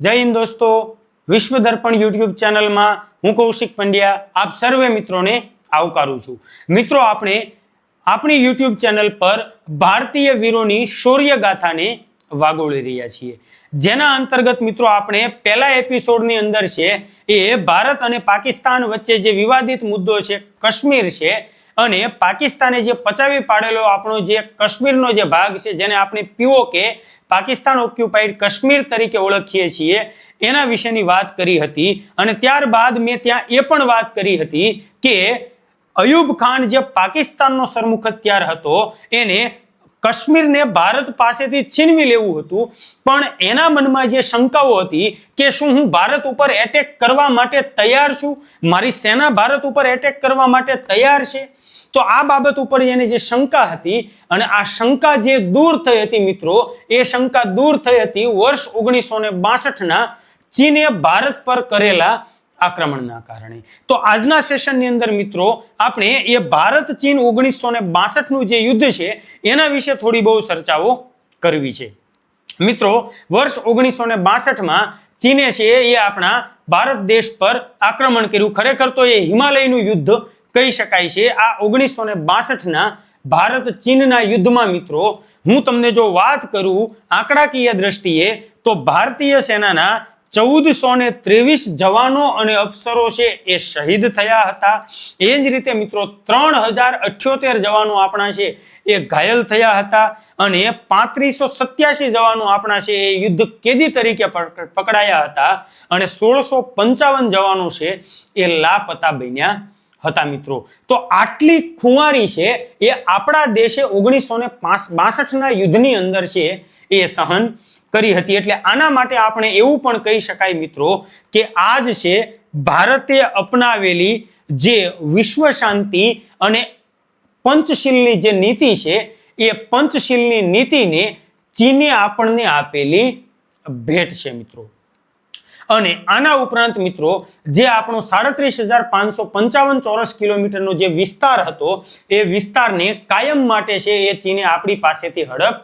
જય હિન્દ દોસ્તો. વિશ્વ દર્પણ યુટ્યુબ ચેનલમાં હું કૌશિક પંડ્યા આપ સર્વે મિત્રોને આવકારું છું. મિત્રો, આપણે આપણી યુટ્યુબ ચેનલ પર ભારતીય વીરોની શૌર્ય ગાથાને વાગોળી રહ્યા છીએ. જેના અંતર્ગત મિત્રો, આપણે પહેલા એપિસોડની અંદર છે એ ભારત અને પાકિસ્તાન વચ્ચે જે વિવાદિત મુદ્દો છે, કાશ્મીર છે અને પાકિસ્તાને જે પચાવી પાડેલો આપણો જે કાશ્મીરનો જે ભાગ છે, જેને આપણે પીઓકે પાકિસ્તાન ઓક્યુપાઈડ કાશ્મીર તરીકે ઓળખીએ છીએ, એના વિશેની વાત કરી હતી. અને ત્યારબાદ મેં ત્યાં એ પણ વાત કરી હતી કે અયુબ ખાન જે પાકિસ્તાનનો સરમુખ અત્યાર હતો, એને કાશ્મીરને ભારત પાસેથી છીનવી લેવું હતું. પણ એના મનમાં જે શંકાઓ હતી કે શું હું ભારત ઉપર એટેક કરવા માટે તૈયાર છું? મારી સેના ભારત ઉપર એટેક કરવા માટે તૈયાર છે? તો આ બાબત ઉપર એની જે શંકા હતી અને આ શંકા જે દૂર થઈ હતી મિત્રો, એ શંકા દૂર થઈ હતી વર્ષ ઓગણીસો ને બાસઠના ચીને ભારત પર કરેલા આક્રમણના કારણે. તો આજના સેશનની અંદર મિત્રો, આપણે એ ભારત ચીન ઓગણીસો ને બાસઠનું જે યુદ્ધ છે, એના વિશે થોડી બહુ ચર્ચાઓ કરવી છે. મિત્રો, વર્ષ ઓગણીસો ને બાસઠમાં ચીને છે એ આપણા ભારત દેશ પર આક્રમણ કર્યું. ખરેખર તો એ હિમાલયનું યુદ્ધ કહી શકાય છે. આ ઓગણીસો ને બાસઠના ભારત ચીનના યુદ્ધમાં મિત્રો, હું તમને જો વાત કરું આંકડાકીય દ્રષ્ટિએ, તો ભારતીય સેનાના ચૌદસો ને ત્રેવીસ જવાનો અને અફસરો છે એ શહીદ થયા હતા. એ જ રીતે મિત્રો, ત્રણ હજાર અઠ્યોતેર જવાનો આપણા છે એ ઘાયલ થયા હતા અને પાંત્રીસો સત્યાસી જવાનો આપણા છે એ યુદ્ધ કેદી તરીકે પકડાયા હતા અને સોળસો પંચાવન જવાનો છે એ લાપતા બન્યા હતા મિત્રો. તો આટલી ખુવારી છે એ આપણા દેશે ઓગણીસો ને બાસઠના યુદ્ધની અંદર છે એ સહન કરી હતી. એટલે આના માટે આપણે એવું પણ કહી શકાય મિત્રો કે આજ છે ભારતે અપનાવેલી જે વિશ્વ શાંતિ અને પંચશીલની જે નીતિ છે એ પંચશીલની નીતિને ચીને આપણને આપેલી ભેટ છે મિત્રો. અને આના ઉપરાંત મિત્રો, જે આપણો સાડત્રીસ હજાર પાંચસો પંચાવન ચોરસ કિલોમીટરનો જે વિસ્તાર હતો, એ વિસ્તારને કાયમ માટે છે એ ચીને આપણી પાસેથી હડપ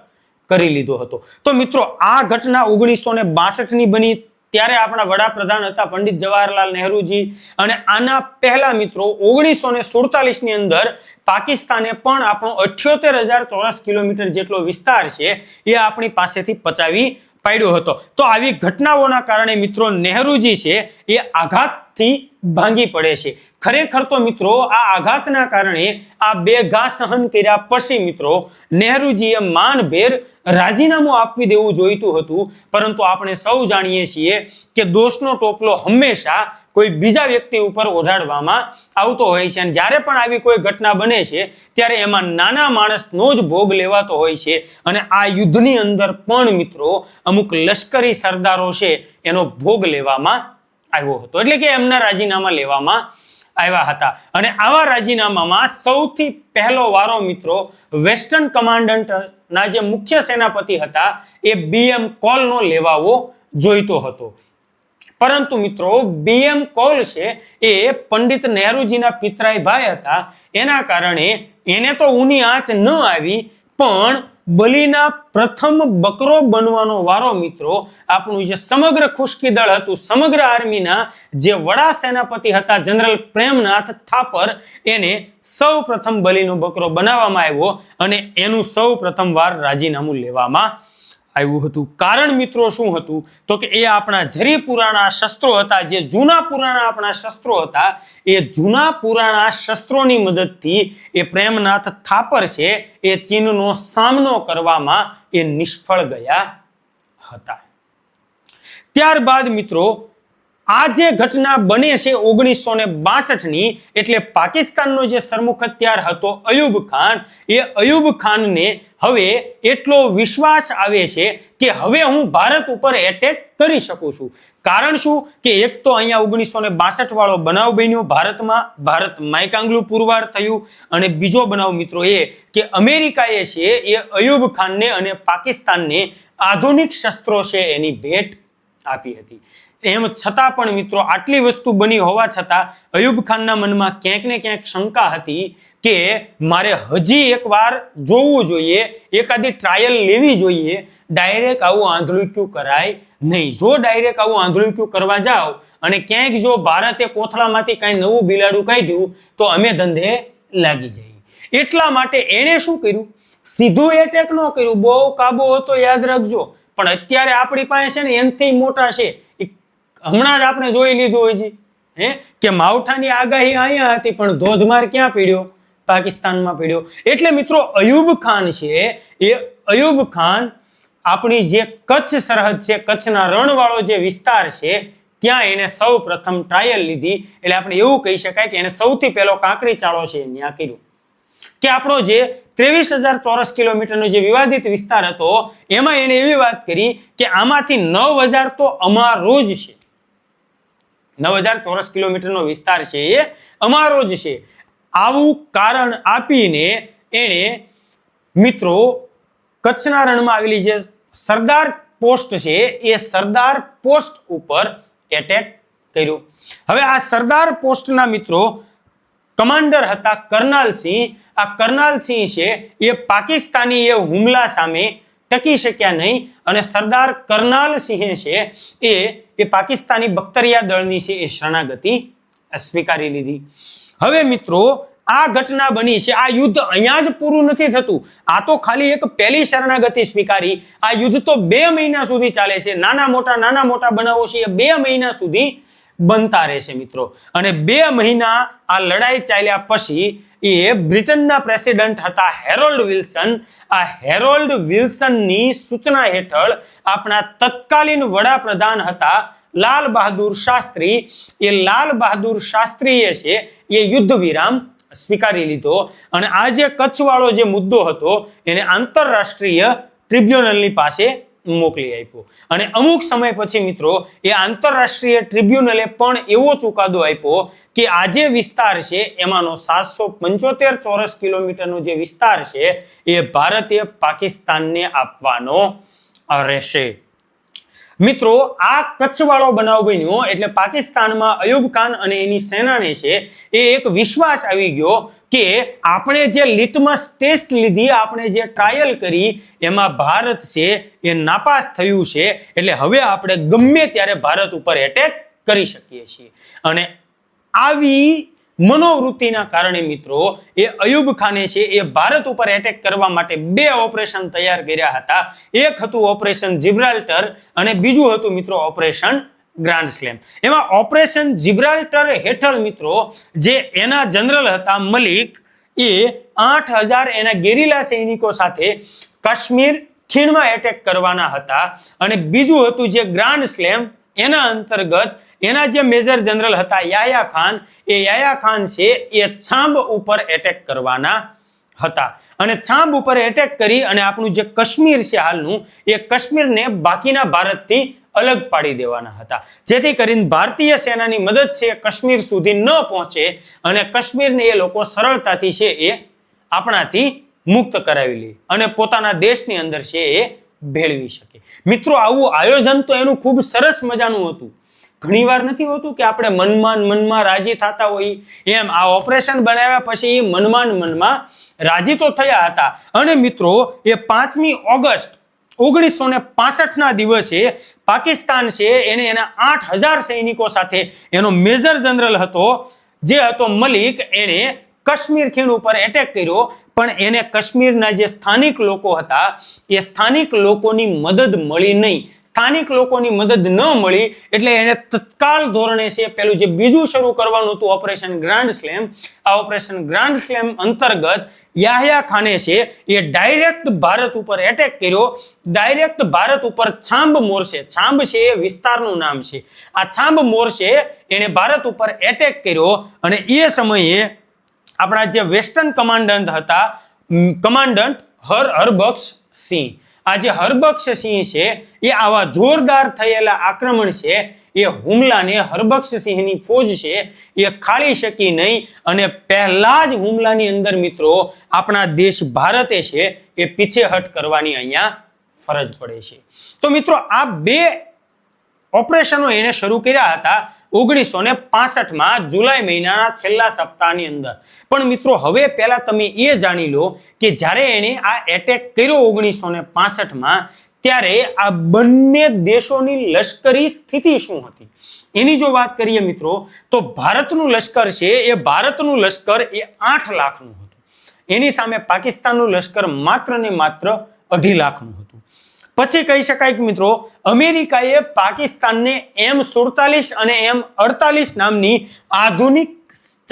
કરી લીધો હતો. તો મિત્રો, આ ઘટના ઓગણીસો ને બાસઠની બની, ત્યારે આપણા વડાપ્રધાન હતા પંડિત જવાહરલાલ નહેરુજી અને આના પહેલા મિત્રો, ઓગણીસો ને સુડતાલીસની અંદર પાકિસ્તાને પણ આપણો અઠ્યોતેર હજાર ચોરસ કિલોમીટર જેટલો વિસ્તાર છે, એ આપણી પાસેથી પચાવી પાડ્યો હતો. તો આવી ઘટનાઓના કારણે મિત્રો નહેરુજી છે એ આઘાતથી ભાંગી પડે છે. ખરેખર તો મિત્રો આ આઘાતના કારણે આ બે ઘા સહન કર્યા પછી મિત્રો નહેરુજીએ માનભેર રાજીનામું આપવી દેવું જોઈતું હતું. પરંતુ આપણે સૌ જાણીએ છીએ કે દોષનો ટોપલો હંમેશા કોઈ બીજા વ્યક્તિ ઉપર ઓઢાડવામાં આવતો હોય છે અને જ્યારે પણ આવી કોઈ ઘટના બને છે, ત્યારે એમાં નાના માણસનો જ ભોગ લેવાતો હોય છે. અને આ યુદ્ધની અંદર પણ મિત્રો અમુક લશ્કરી સરદારો છે, એનો ભોગ લેવામાં આવ્યો હતો. એટલે કે એમના રાજીનામા લેવામાં આવ્યા હતા. અને આવા રાજીનામામાં સૌથી પહેલો વારો મિત્રો વેસ્ટર્ન કમાન્ડન્ટના જે મુખ્ય સેનાપતિ હતા, એ બીએમ કોલનો લેવાવો જોઈતો હતો. પરંતુ મિત્રો બીએમ કૌલ છે, એ પંડિત નહેરુજીના પિતરાય ભાઈ હતા. એના કારણે એને તો ઊની આંચ ન આવી, પણ બલીના પ્રથમ બકરો બનવાનો વારો મિત્રો, આપણું જે સમગ્ર ખુશ્કી દળ હતું, સમગ્ર આર્મીના જે વડા સેનાપતિ હતા, જનરલ પ્રેમનાથ થાપર, એને સૌ પ્રથમ બલીનો બકરો બનાવવામાં આવ્યો અને એનું સૌ પ્રથમ વાર રાજીનામું લેવામાં આવ્યું હતું. કારણ મિત્રો શું હતું? તો કે એ આપણા જરી પુરાણા શસ્ત્રો હતા. જે જૂના પુરાણા આપણા શસ્ત્રો હતા, એ જૂના પુરાણા શસ્ત્રોની મદદથી એ પ્રેમનાથ થાપર છે, એ ચીનનો સામનો કરવામાં એ નિષ્ફળ ગયા હતા. ત્યારબાદ મિત્રો આ જે ઘટના બને છે ઓગણીસો ને બાસઠની, એટલે પાકિસ્તાનનો જે સરમુખ હત્યાર હતો અયુબ ખાન, એ અયુબ ખાનને હવે એટલો વિશ્વાસ આવે છે કે હવે હું ભારત ઉપર એટેક કરી શકું છું. કારણ શું? કે એક તો અહીંયા ઓગણીસો ને બાસઠ વાળો બનાવ બન્યો ભારતમાં, ભારત માયકાંગલું પુરવાર થયું, અને બીજો બનાવ મિત્રો એ કે અમેરિકાએ છે એ અયુબ ખાનને અને પાકિસ્તાનને આધુનિક શસ્ત્રો છે એની ભેટ આપી હતી. એમ છતાં પણ મિત્રો આટલી વસ્તુ બની હોવા છતાં અયુબ ખાનના મનમાં ક્યાંક ને ક્યાંક શંકા હતી કે મારે હજી એકવાર જોવું જોઈએ, એકાદી ટ્રાયલ લેવી જોઈએ ડાયરેક્ટ આવું આંધળુક્યું કરાય? નહીં, જો ડાયરેક્ટ આવું આંધળુક્યું કરવા જાઓ અને ક્યાંક જો ભારતે કોથળામાંથી કાંઈ નવું બિલાડું કાઢ્યું, તો અમે ધંધે લાગી જઈએ. એટલા માટે એણે શું કર્યું? સીધું એટેક ન કર્યું. બહુ કાબુ હતો, યાદ રાખજો. પણ અત્યારે આપણી પાસે છે ને, એનથી મોટા છે. હમણાં જ આપણે જોઈ લીધું હોય છે, હે? કે માવઠાની આગાહી અહીંયા હતી, પણ ધોધમાર ક્યાં પીડ્યો? પાકિસ્તાનમાં પીડ્યો. એટલે મિત્રો, અયુબ ખાન છે, એ અયુબ ખાન આપણી જે કચ્છ સરહદ છે, કચ્છના રણવાળો જે વિસ્તાર છે, ત્યાં એને સૌ પ્રથમ ટ્રાયલ લીધી. એટલે આપણે એવું કહી શકાય કે એને સૌથી પહેલો કાંકરી ચાળો છે ત્યાં કર્યું. કે આપણો જે ત્રેવીસ હજાર ચોરસ કિલોમીટરનો જે વિવાદિત વિસ્તાર હતો, એમાં એણે એવી વાત કરી કે આમાંથી નવ હજાર તો અમારો જ છે. નવ હજાર ચોરસ કિલોમીટરનો વિસ્તાર છે એ અમારો જ છે. આવું કારણ આપીને એણે મિત્રો કચ્છના રણમાં આવેલી જે સરદાર પોસ્ટ છે એ સરદાર પોસ્ટ ઉપર એટેક કર્યો. હવે આ સરદાર પોસ્ટના મિત્રો કમાન્ડર હતા કરનાલ સિંહ. આ કરનાલ સિંહ છે એ પાકિસ્તાની એ હુમલા સામે ટકી શક્યા નહીં અને સરદાર કરનાલ સિંહે છે એ એ પાકિસ્તાની બખ્તરિયા દળની છે એ શરણાગતિ સ્વીકારી લીધી. હવે મિત્રો, આ ઘટના બની છે, આ યુદ્ધ અહીંયા જ પૂરું નથી થતું. આ તો ખાલી એક પહેલી શરણાગતિ સ્વીકારી, આ યુદ્ધ તો બે મહિના સુધી ચાલે છે. નાના મોટા નાના મોટા બનાવો છે એ બે મહિના સુધી બનતા રહેશે મિત્રો. અને બે મહિના આ લડાઈ ચાલ્યા પછી એ બ્રિટનના પ્રેસિડેન્ટ હતા હેરોલ્ડ વિલ્સન. આ હેરોલ્ડ વિલ્સનની સૂચના હેઠળ આપણા તત્કાલીન વડાપ્રધાન હતા લાલ બહાદુર શાસ્ત્રી. એ લાલ બહાદુર શાસ્ત્રીએ છે એ યુદ્ધ વિરામ સ્વીકારી લીધો અને આ જે કચ્છવાળો જે મુદ્દો હતો એને આંતરરાષ્ટ્રીય ટ્રિબ્યુનલની પાસે મોકલી આપ્યો. અને અમુક સમય પછી મિત્રો, એ આંતરરાષ્ટ્રીય ટ્રિબ્યુનલે પણ એવો ચુકાદો આપ્યો કે આ જે વિસ્તાર છે, એમાંનો સાતસો પંચોતેર ચોરસ કિલોમીટરનો જે વિસ્તાર છે, એ ભારતે પાકિસ્તાનને આપવાનો રહેશે. મિત્રો, આ કચ્છવાળો બનાવ બન્યો એટલે પાકિસ્તાનમાં અયુબ ખાન અને એની સેનાને છે, એ એક વિશ્વાસ આવી ગયો કે આપણે જે લિટમસ ટેસ્ટ લીધી, આપણે જે ટ્રાયલ કરી, એમાં ભારત છે, એ નાપાસ થયું છે, એટલે હવે આપણે ગમે ત્યારે ભારત ઉપર એટેક કરી શકીએ છીએ. અને આવી મનોવૃત્તિના કારણે મિત્રો, એ અયુબ ખાને છે, એ ભારત ઉપર એટેક કરવા માટે બે ઓપરેશન તૈયાર કર્યા હતા. એક હતું ઓપરેશન જિબ્રાલ્ટર અને બીજું હતું મિત્રો ઓપરેશન ગ્રાન્ડ સ્લેમ. એમાં ઓપરેશન જિબ્રાલ્ટર હેઠળ મિત્રો, જે એના જનરલ હતા મલિક, એ આઠ હજાર એના ગેરીલા સૈનિકો સાથે કાશ્મીર ખીણમાં એટેક કરવાના હતા. અને બીજું હતું જે ગ્રાન્ડ સ્લેમ એના અંતર્ગત એના જે મેજર જનરલ હતા યાયા ખાન, એ યાયા ખાન છે, એ છાંબ ઉપર એટેક કરવાના હતા. અને છાંબ ઉપર એટેક કરી અને આપણું જે કાશ્મીર છે હાલનું, એ કાશ્મીરને બાકીના ભારતથી અલગ પાડી દેવાના હતા. જેથી કરીને ભારતીય સેનાની મદદ છે, કાશ્મીર સુધી ન પહોંચે અને કાશ્મીરને એ લોકો સરળતાથી છે એ આપણાથી મુક્ત કરાવી લે. અને પોતાના દેશની અંદર છે એ ભેળવી શકે. મિત્રો, આવું આયોજન તો એનું ખૂબ સરસ મજાનું હતું. ઘણીવાર નથી હોતું કે આપણે મનમાં મનમાં રાજી થતા હોઈએ એમ આ ઓપરેશન બનાવ્યા પછી મનમાં મનમાન મનમાં રાજી તો થયા હતા. અને મિત્રો, એ પાંચમી ઓગસ્ટ ઓગણીસો ને પાસઠના દિવસે પાકિસ્તાન છે, એને એના આઠ હજાર સૈનિકો સાથે એનો મેજર જનરલ હતો, જે હતો મલિક, એણે કાશ્મીર ખીણ ઉપર એટેક કર્યો. પણ એને કાશ્મીરના જે સ્થાનિક લોકો હતા, એ સ્થાનિક લોકોની મદદ મળી નહીં. સ્થાનિક લોકોની મદદ ન મળી એટલે એને તત્કાલ ધોરણે છે, પેલું જે બીજું શરૂ કરવાનું હતું ઓપરેશન ગ્રાન્ડ સ્લેમ. આ ઓપરેશન ગ્રાન્ડ સ્લેમ અંતર્ગત યાહયા ખાને છે, એ ડાયરેક્ટ ભારત ઉપર એટેક કર્યો. ડાયરેક્ટ ભારત ઉપર છાંબ મોરશે. છાંબ છે એ વિસ્તારનું નામ છે. આ છાંબ મોરશે એણે ભારત ઉપર એટેક કર્યો અને એ સમયે આપણા જે વેસ્ટર્ન કમાન્ડન્ટ હતા કમાન્ડન્ટ હર હરબક્ષ સિંહ. આ જે હરબક્ષ સિંહ છે, એ આવા જોરદાર થયેલા આક્રમણ છે, એ હુમલાને હરબક્ષ સિંહની ફોજ છે, એ ખાળી શકી નહીં અને પહેલા જ હુમલાની અંદર મિત્રો આપણા દેશ ભારતે છે, એ પીછેહટ કરવાની અહીંયા ફરજ પડે છે. તો મિત્રો, આ બે ઓપરેશનો એને શરૂ કર્યા હતા ઓગણીસો ને પાસઠમાં જુલાઈ મહિનાના છેલ્લા સપ્તાહની અંદર. પણ મિત્રો, હવે પહેલા તમે એ જાણી લો કે જ્યારે એણે આ એટેક કર્યો ઓગણીસો ને પાસઠમાં, ત્યારે આ બંને દેશોની લશ્કરી સ્થિતિ શું હતી? એની જો વાત કરીએ મિત્રો, તો ભારતનું લશ્કર છે એ ભારતનું લશ્કર એ આઠ લાખનું હતું. એની સામે પાકિસ્તાનનું લશ્કર માત્ર ને માત્ર અઢી લાખનું હતું. પછી કહી શકાય કે મિત્રો, અમેરિકાએ પાકિસ્તાનને એમ સુડતાલીસ અને એમ અડતાલીસ નામની આધુનિક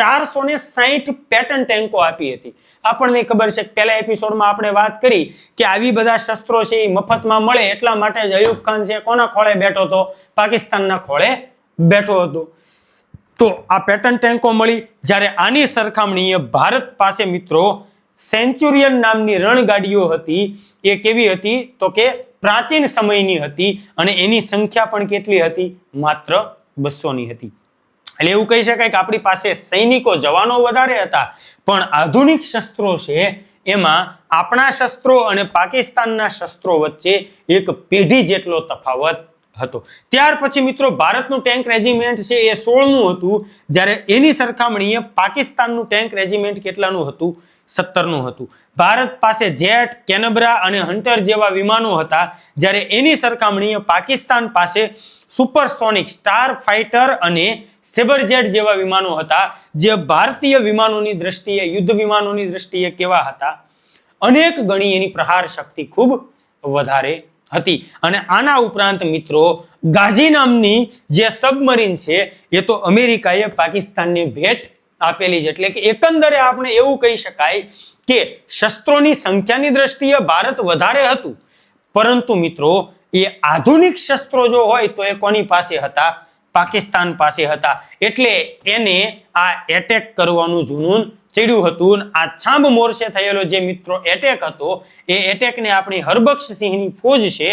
ચારસો ને સાહીઠ પેટર્ન ટેન્કો આપી હતી. આપણને ખબર છે પહેલા એપિસોડમાં આપણે વાત કરી કે આવી બધા શસ્ત્રો છે એ મફતમાં મળે એટલા માટે જ અયુબ ખાન છે કોના ખોળે બેઠો હતો? પાકિસ્તાનના ખોળે બેઠો હતો. તો આ પેટર્ન ટેન્કો મળી. જ્યારે આની સરખામણીએ ભારત પાસે મિત્રો સેન્ચુરિયન નામની રણગાડીઓ હતી. એ કેવી હતી? તો કે પ્રાચીન સમયની હતી અને એની સંખ્યા પણ કેટલી હતી? માત્ર બસોની હતી. એટલે એવું કહી શકાય કે આપણી પાસે સૈનિકો, જવાનો વધારે હતા, પણ આધુનિક શસ્ત્રો છે, એમાં આપણા શસ્ત્રો અને પાકિસ્તાનના શસ્ત્રો વચ્ચે એક પેઢી જેટલો તફાવત હતો. ત્યાર પછી મિત્રો, ભારતનું ટેન્ક રેજિમેન્ટ છે એ સોળનું હતું, જ્યારે એની સરખામણીએ પાકિસ્તાનનું ટેન્ક રેજિમેન્ટ કેટલાનું હતું? સત્તરનું હતું. ભારત પાસે જેટ, કેનબરા અને હન્ટર જેવા વિમાનો હતા, જ્યારે એની સરખામણીએ પાકિસ્તાન પાસે સુપરસોનિક, સ્ટાર ફાઇટર અને સેબરજેટ જેવા વિમાનો હતા, જે ભારતીય વિમાનોની દ્રષ્ટિએ, યુદ્ધ વિમાનોની દ્રષ્ટિએ કેવા હતા? અનેક ગણી એની પ્રહાર શક્તિ ખૂબ વધારે હતી. અને આના ઉપરાંત મિત્રો, ગાઝી નામની જે સબમરીન છે, એ તો અમેરિકાએ પાકિસ્તાનને ભેટ આપેલી છે. એટલે કે એકંદરે આપણે એવું કહી શકાય કે શસ્ત્રોની સંખ્યાની દ્રષ્ટિએ ભારત વધારે હતું. પરંતુ મિત્રો, એ આધુનિક શસ્ત્રો જો હોય તો એ કોની પાસે હતા? પાકિસ્તાન પાસે હતા. એટલે એને આ એટેક કરવાનું જુનૂન ચડ્યું હતું. આ છાંબ મોરચે થયેલો જે મિત્રો એટેક હતો, એ એટેકને આપણી હરબક્ષ સિંહની ફોજ છે,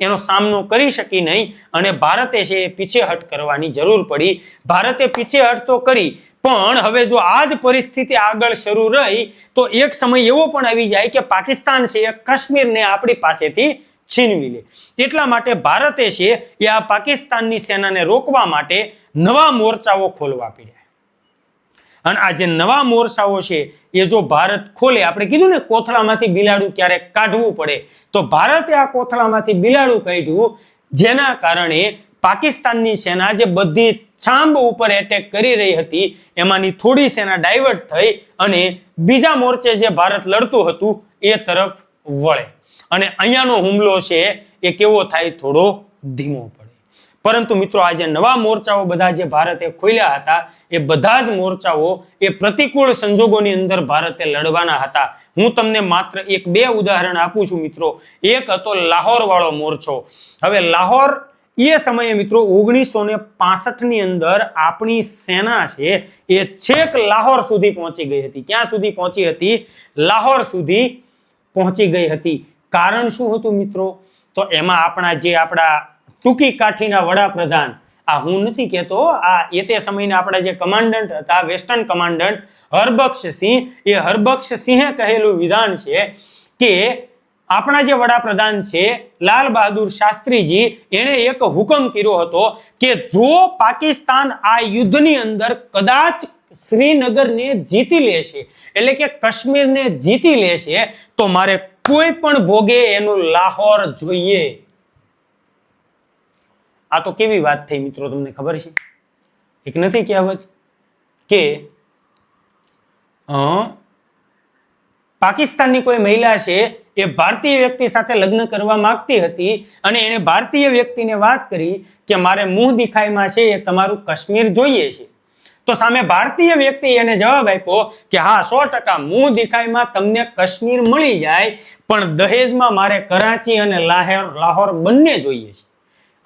એનો સામનો કરી શકી નહીં અને ભારતે છે એ પીછેહટ કરવાની જરૂર પડી. ભારતે પીછેહટ તો કરી, પણ હવે જો આ જ પરિસ્થિતિ આગળ શરૂ રહી, તો એક સમય એવો પણ આવી જાય કે પાકિસ્તાન છે એ કાશ્મીરને આપણી પાસેથી છીનવી લે. એટલા માટે ભારતે છે એ આ પાકિસ્તાનની સેનાને રોકવા માટે નવા મોરચાઓ ખોલવા પડ્યા. અને આ જે નવા મોરસાઓ છે, એ જો ભારત ખોલે, આપણે કીધું ને કોથળામાંથી બિલાડું ક્યારેક કાઢવું પડે, તો ભારતે આ કોથળામાંથી બિલાડું કાઢ્યું, જેના કારણે પાકિસ્તાનની સેના જે બધી છાંબ ઉપર એટેક કરી રહી હતી, એમાંની થોડી સેના ડાયવર્ટ થઈ અને બીજા મોરચે જે ભારત લડતું હતું, એ તરફ વળે. અને અહીંયાનો હુમલો છે, એ કેવો થાય? થોડો ધીમો પરંતુ મિત્રો આ જે નવા મોરચાઓ બધા જે ભારતે ખોલ્યા હતા, એ બધા જ મોરચાઓ એ પ્રતિકૂળ સંજોગોની અંદર ભારતે લડવાના હતા. હું તમને માત્ર એક બે ઉદાહરણ આપું છું મિત્રો. એક હતો લાહોર વાળો મોરચો. હવે લાહોર એ સમયે મિત્રો ઓગણીસો ને ની અંદર આપણી સેના છે, એ છેક લાહોર સુધી પહોંચી ગઈ હતી. ક્યાં સુધી પહોંચી હતી? લાહોર સુધી પહોંચી ગઈ હતી. કારણ શું હતું મિત્રો? તો એમાં આપણા જે આપણા ટૂંકી કાઠીના વડાપ્રધાન. આ હું નથી કહેતો, આ એ તે સમયના આપણા જે કમાન્ડન્ટ હતા, વેસ્ટર્ન કમાન્ડન્ટ હરબક્ષ સિંહ એ હરબક્ષ સિંહે કહેલું વિધાન છે કે આપણા જે વડાપ્રધાન છે, લાલ બહાદુર શાસ્ત્રીજી, એણે એક હુકમ કર્યો હતો કે જો પાકિસ્તાન આ યુદ્ધની અંદર કદાચ શ્રીનગરને જીતી લેશે, એટલે કે કાશ્મીરને જીતી લેશે, તો મારે કોઈ પણ ભોગે એનું લાહોર જોઈએ. આ તો કેવી વાત થઈ મિત્રો તમને ખબર છે? એક નથી કહેવત કે પાકિસ્તાનની કોઈ મહિલા છે એ ભારતીય વ્યક્તિ સાથે લગ્ન કરવા માંગતી હતી અને એણે ભારતીય વ્યક્તિને વાત કરી કે મારે મુંહ દેખાયમાં છે, એ તમારું કાશ્મીર જોઈએ છે. તો સામે ભારતીય વ્યક્તિ એને જવાબ આપ્યો કે હા, સો ટકા મુંહ દેખાયમાં તમને કાશ્મીર મળી જાય, પણ દહેજમાં મારે કરાચી અને લાહોર લાહોર બંને જોઈએ છે.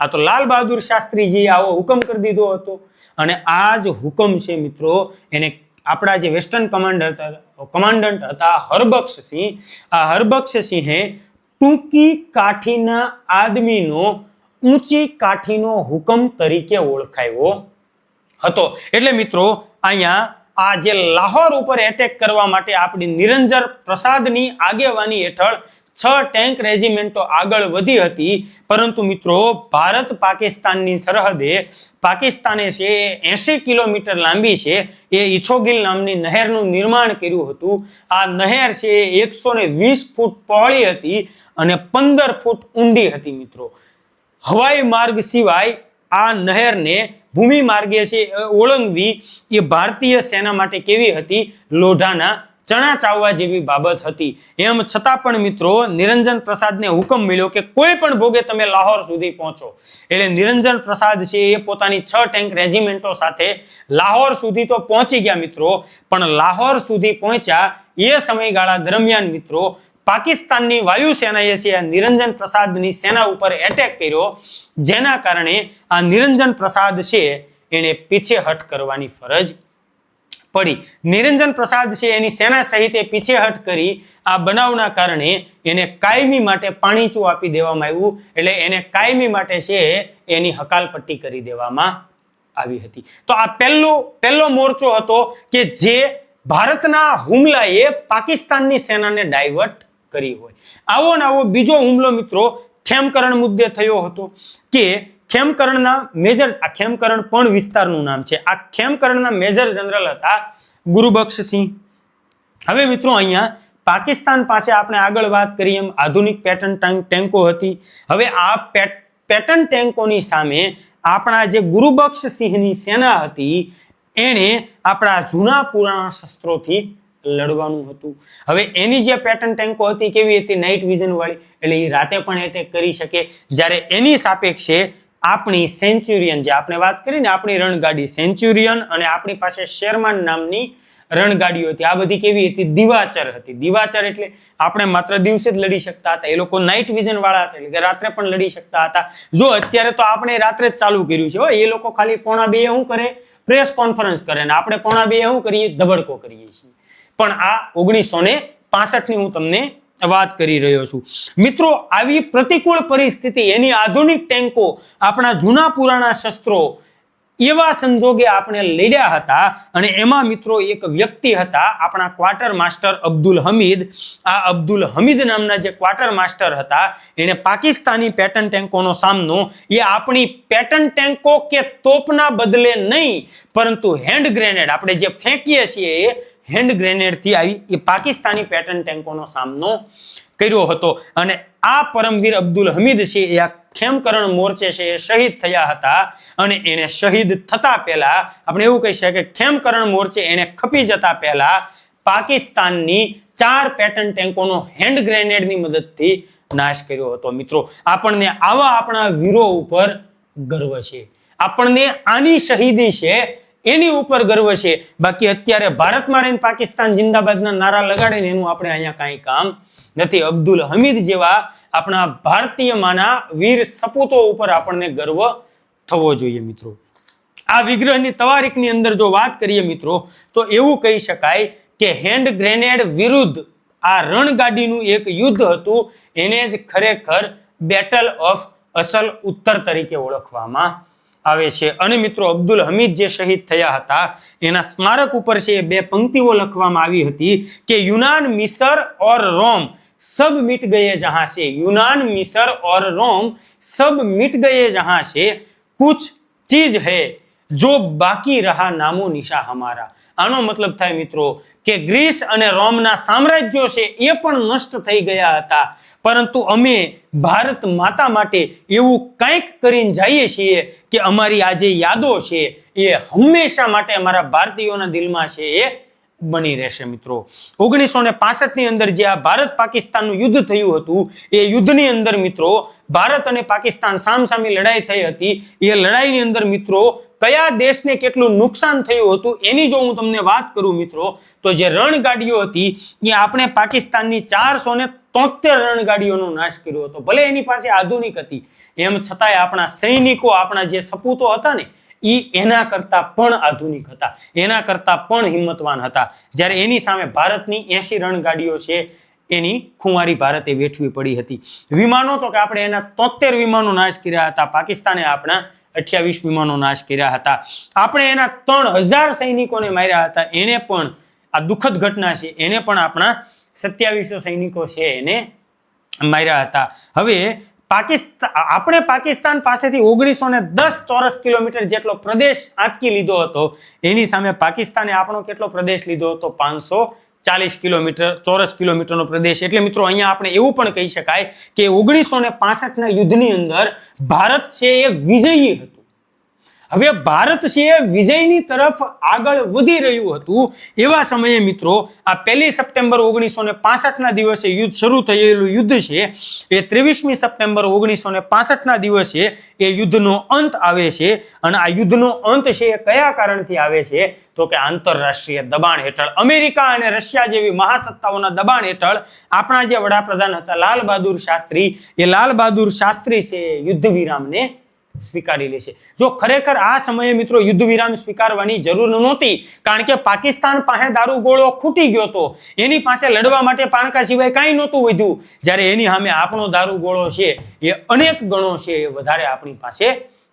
આ તો લાલ બહાદુર શાસ્ત્રીજીએ આવો હુકમ કરી દીધો હતો. અને આ જ હુકમ છે મિત્રો, એને આપણા જે વેસ્ટર્ન કમાન્ડર કમાન્ડન્ટ હતા હરબક્ષ સિંહ આ હરબક્ષસિંહે ટૂંકી કાઠીના આદમીનો ઊંચી કાઠીનો હુકમ તરીકે ઓળખાયો હતો. એટલે મિત્રો, અહીંયા આ જે લાહોર ઉપર એટેક કરવા માટે આપણી નિરંજર પ્રસાદની આગેવાની હેઠળ છ ટેન્ક રેજિમેન્ટો આગળ વધી હતી. પરંતુ મિત્રો, ભારત પાકિસ્તાનની સરહદે પાકિસ્તાને છે એસી કિલોમીટર લાંબી છે, એ ઇછોગીલ નામની નહેરનું નિર્માણ કર્યું હતું. આ નહેર છે એકસો ને વીસ ફૂટ પહોળી હતી અને પંદર ફૂટ ઊંડી હતી મિત્રો. હવાઈ માર્ગ સિવાય આ નહેરને ભૂમિ માર્ગે છે ઓળંગવી એ ભારતીય સેના માટે કેવી હતી? લોઢાના ચણા ચાવવા જેવી બાબત હતી. એમ છતાં પણ મિત્રો, નિરંજન પ્રસાદને હુકમ મળ્યો કે કોઈ પણ ભોગે તમે લાહોર સુધી પહોંચો. એટલે નિરંજન પ્રસાદ છે એ પોતાની છ ટેન્ક રેજિમેન્ટો સાથે લાહોર સુધી તો પહોંચી ગયા મિત્રો, પણ લાહોર સુધી પહોંચ્યા એ સમયગાળા દરમિયાન મિત્રો, પાકિસ્તાનની વાયુસેનાએ છે આ નિરંજન પ્રસાદની સેના ઉપર એટેક કર્યો, જેના કારણે આ નિરંજન પ્રસાદ છે એણે પીછેહટ કરવાની ફરજ પડી. નિરંજન પ્રસાદ છે એની સેના સહિતે પીછેહટ કરી આ બનાવના કારણે એને કાયમી માટે પાણીચું આપી દેવામાં આવ્યું. એટલે એને કાયમી માટે છે એની હકાલપટ્ટી કરી દેવામાં આવી હતી. તો આ પહેલો પહેલો મોરચો હતો કે જે ભારતના હુમલાએ પાકિસ્તાનની સેનાને ડાયવર્ટ કરી હોય. આવો ને આવો બીજો હુમલો મિત્રો ખેમકરણ મુદ્દે થયો હતો કે ખેમકરણના મેજર આ ખેમકરણ પણ વિસ્તારનું નામ છે. આ ખેમકરણના મેજર જનરલ હતા ગુરુબક્ષસિંહ હવે મિત્રો અહીંયા પાકિસ્તાન પાસે આપણે આગળ વાત કરી એમ આધુનિક પેટર્ન ટેન્ક હતી. હવે આ પેટર્ન ટેન્કોની સામે આપણા જે ગુરુબક્ષ સિંહની સેના હતી, એણે આપણા જૂના પુરાણા શસ્ત્રોથી લડવાનું હતું. હવે એની જે પેટર્ન ટેન્કો હતી કેવી હતી? નાઇટ વિઝન વાળી. એટલે એ રાતે પણ એટેક કરી શકે. જ્યારે એની સાપેક્ષે આપણી સેન્ચુરિયન જે આપણે વાત કરી ને, આપણી રણગાડી સેન્ચુરિયન અને આપણી પાસે શેરમાન નામની રણગાડીઓ હતી. આ બધી કેવી હતી? દિવાચર હતી. દિવાચર એટલે આપણે માત્ર દિવસે જ લડી શકતા હતા. એ લોકો નાઇટ વિઝન વાળા હતા, એટલે કે રાત્રે પણ લડી શકતા હતા. જો અત્યારે તો આપણે રાત્રે જ ચાલુ કર્યું છે એ લોકો ખાલી પોણા બે શું કરે? પ્રેસ કોન્ફરન્સ કરે ને આપણે પોણા બે શું કરીએ? ધબડકો કરીએ છીએ. પણ આ ઓગણીસો ને પાસઠની હું તમને વાત કરી રહ્યો છું. મિત્રો, આવી પ્રતિકૂળ પરિસ્થિતિ, એની આધુનિક ટેન્કો આપણા જૂના પુરાણા શસ્ત્રો એવા સંજોગે આપણે લડ્યા હતા અને એમાં મિત્રો એક વ્યક્તિ હતા આપણા ક્વાર્ટર માસ્ટર અબ્દુલ હમીદ. આ અબ્દુલ હમીદ નામના જે ક્વાર્ટર માસ્ટર હતા, એણે પાકિસ્તાની પેટર્ન ટેન્કોનો સામનો, એ આપણી પેટર્ન ટેન્કો કે તોપના બદલે નહીં, પરંતુ હેન્ડ ગ્રેનેડ આપણે જે ફેંકીએ છીએ એ હેન્ડ ગ્રેનેડથી આવી એ પાકિસ્તાની પેટર્ન ટેન્કોનો સામનો કર્યો હતો. અને આ પરમવીર અબ્દુલ હમીદ છે, એ આ ખેમકરણ મોરચે છે, એ શહીદ થયા હતા. અને એણે શહીદ થતા પહેલા આપણે એવું કહી શકીએ ખેમકરણ મોરચે એણે ખપી જતા પહેલા પાકિસ્તાનની ચાર પેટર્ન ટેન્કોનો હેન્ડ ગ્રેનેડની મદદથી નાશ કર્યો હતો. મિત્રો, આપણને આવા આપણા વીરો ઉપર ગર્વ છે. આપણને આની શહીદી છે એની ઉપર ગર્વ છે. બાકી અત્યારે ભારતમાં રહીને પાકિસ્તાન જિંદાબાદના નારા લગાડે ને એનું આપણે અહીંયા કાંઈ કામ નથી. અબ્દુલ હમીદ જેવા આપણા ભારતીયમાંના વીર સપૂતો ઉપર આપણને ગર્વ થવો જોઈએ મિત્રો. આ વિગ્રહની તવારીખની અંદર જો વાત કરીએ મિત્રો, તો એવું કહી શકાય કે હેન્ડ ગ્રેનેડ વિરુદ્ધ આ રણગાડીનું એક યુદ્ધ હતું. એને જ ખરેખર બેટલ ઓફ અસલ ઉત્તર તરીકે ઓળખવામાં આવે છે. અને મિત્રો અબ્દુલ હમીદ જે શહીદ થયા હતા, એના સ્મારક ઉપર છે બે પંક્તિઓ લખવામાં આવી હતી કે યુનાન, મિસર ઓર રોમ સબ મિટ ગયે જહાં છે. યુનાન, મિસર ઓર રોમ સબ મિટ ગયે જહાં છે. કુછ ચીજ હૈ. જો બાકી રહા નામો નિશા હમારા. આનો મતલબ થાય મિત્રો કે ગ્રીસ અને રોમના સામ્રાજ્યો છે એ પણ નષ્ટ થઈ ગયા હતા. પરંતુ અમે ભારત માતા માટે એવું કંઈક કરીને જઈએ છીએ કે અમારી આ જે યાદો છે એ હંમેશા માટે અમારા ભારતીયોના દિલમાં છે એ બની રહેશે મિત્રો. ઓગણીસો ને પાસઠની અંદર જે આ ભારત પાકિસ્તાનનું યુદ્ધ થયું હતું, એ યુદ્ધની અંદર મિત્રો ભારત અને પાકિસ્તાન સામસામી લડાઈ થઈ હતી. એ લડાઈની અંદર મિત્રો કયા દેશને કેટલું નુકસાન થયું હતું એની જો હું તમને વાત કરું મિત્રો, તો જે રણગાડીઓ હતી, એ આપણે પાકિસ્તાનની ચારસો ને તોતેર રણગાડીઓનો નાશ કર્યો હતો. ભલે એની પાસે આધુનિક હતી, એમ છતાંય આપણા સૈનિકો, આપણા જે સપૂતો હતા ને, એ એના કરતાં પણ આધુનિક હતા. એના કરતાં પણ હિંમતવાન હતા. જ્યારે એની સામે ભારતની એસી રણગાડીઓ છે, એની ખુમારી ભારતે વેઠવી પડી હતી. વિમાનો તો કે આપણે એના તોતેર વિમાનો નાશ કર્યા હતા. પાકિસ્તાને આપણા અઠ્યાવીસ વિમાનો નાશ કર્યા હતા. આપણે એના ત્રણ હજાર સૈનિકોને માર્યા હતા. એને પણ આ દુઃખદ ઘટના છે. એને પણ આપણા સત્યાવીસો સૈનિકો છે એને માર્યા હતા. હવે પાકિસ્તાન આપણે પાકિસ્તાન પાસેથી ઓગણીસો ને દસ ચોરસ કિલોમીટર જેટલો પ્રદેશ આંચકી લીધો હતો. એની સામે પાકિસ્તાને આપણો કેટલો પ્રદેશ લીધો હતો? પાંચસો ચાલીસ કિલોમીટર, ચોરસ કિલોમીટરનો પ્રદેશ. એટલે મિત્રો, અહીંયા આપણે એવું પણ કહી શકાય કે ઓગણીસો ને પાસઠના યુદ્ધની અંદર ભારત છે એ વિજયી હતું. હવે ભારત છે વિજયની તરફ આગળ વધી રહ્યું હતું. એવા સમયે મિત્રો, આ પહેલી સપ્ટેમ્બર ઓગણીસો ને પાસઠના દિવસે યુદ્ધ શરૂ થયેલું યુદ્ધ છે. એ ત્રેવીસમી સપ્ટેમ્બર ઓગણીસો ને પાસઠના દિવસે એ યુદ્ધનો અંત આવે છે. અને આ યુદ્ધનો અંત છે એ કયા કારણથી આવે છે? તો કે આંતરરાષ્ટ્રીય દબાણ હેઠળ. અમેરિકા અને રશિયા જેવી મહાસત્તાઓના દબાણ હેઠળ આપણા જે વડાપ્રધાન હતા લાલ બહાદુર શાસ્ત્રી, એ લાલ બહાદુર શાસ્ત્રી છે યુદ્ધ વિરામને સ્વીકારી લે છે. જો ખરેખર આ સમયે મિત્રો યુદ્ધ વિરામ સ્વીકારવાની જરૂર નહોતી, કારણ કે પાકિસ્તાન પાસે દારૂગોળો ખૂટી ગયો હતો. એની પાસે લડવા માટે પાણકા સિવાય કાંઈ નહોતું વધ્યું. જ્યારે એની સામે આપણો દારૂગોળો છે, એ અનેક ગણો છે એ વધારે આપણી પાસે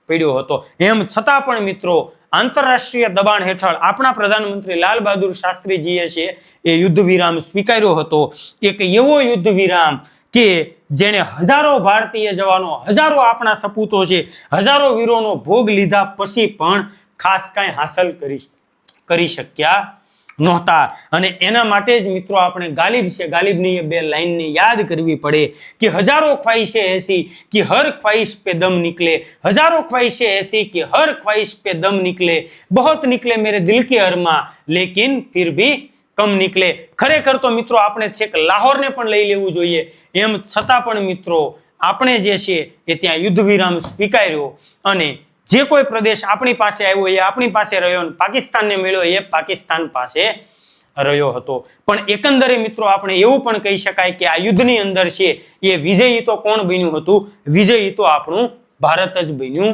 પડ્યો હતો. એમ છતાં પણ મિત્રો, આંતરરાષ્ટ્રીય દબાણ હેઠળ આપણા પ્રધાનમંત્રી લાલ બહાદુર શાસ્ત્રીજીએ છે, એ યુદ્ધ વિરામ સ્વીકાર્યો હતો. એક એવો યુદ્ધ વિરામ કે જેણે હજારો ભારતીય જવાનો, હજારો આપણા સપૂતો છે, હજારો વીરોનો ભોગ લીધા પછી પણ ખાસ કાંઈ હાંસલ કરી કરી શક્યા નહોતા. અને એના માટે જ મિત્રો આપણે ગાલિબ છે, ગાલિબની એ બે લાઈનને યાદ કરવી પડે કે હજારો ખ્વાહિશે એસી કે હર ખ્વાહિશ પે દમ નીકળે. હજારો ખ્વાહિશે એસી કે હર ખ્વાહિશ પે દમ નીકળે. બહોત નીકળે મેરે દિલ કે હરમાં લેકિન ફિર ભી કમ નીકળે. ખરેખર તો મિત્રો આપણે છેક લાહોરને પણ લઈ લેવું જોઈએ. એમ છતાં પણ મિત્રો આપણે જે છે એ ત્યાં યુદ્ધ વિરામ સ્વીકાર્યો અને જે કોઈ પ્રદેશ આપણી પાસે આવ્યો એ આપણી પાસે રહ્યો અને પાકિસ્તાનને મળ્યો એ પાકિસ્તાન પાસે રહ્યો હતો. પણ એકંદરે મિત્રો આપણે એવું પણ કહી શકાય કે આ યુદ્ધની અંદર છે એ વિજયી તો કોણ બન્યું હતું? વિજયી તો આપણું ભારત જ બન્યું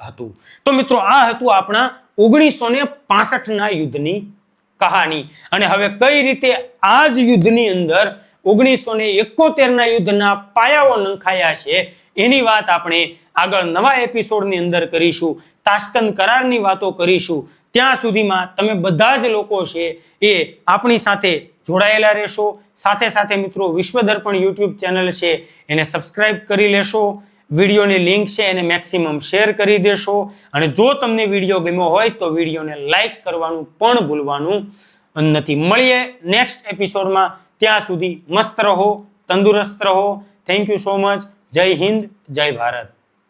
હતું. તો મિત્રો આ હતું આપણા ઓગણીસો ને પાસઠના યુદ્ધની કહાની. અને હવે કઈ રીતે આ જ યુદ્ધની અંદર ઓગણીસો ને એકોતેરના યુદ્ધના પાયાઓ નંખાયા છે, એની વાત આપણે આગળ નવા એપિસોડની અંદર કરીશું. તાશ્કંદ કરારની વાતો કરીશું. ત્યાં સુધીમાં તમે બધા જ લોકો છે એ આપણી સાથે જોડાયેલા રહેશો. સાથે સાથે મિત્રો વિશ્વ દર્પણ યુટ્યુબ ચેનલ છે, એને સબસ્ક્રાઇબ કરી લેશો. વિડીયોની લિંક છે એને મેક્સિમમ શેર કરી દેશો. અને જો તમને વીડિયો ગમ્યો હોય તો વિડીયોને લાઇક કરવાનું પણ ભૂલવાનું નથી. મળીએ નેક્સ્ટ એપિસોડમાં ત્યાં સુધી મસ્ત રહો, તંદુરસ્ત રહો. થેન્ક યુ સો મચ જય હિન્દ, જય ભારત.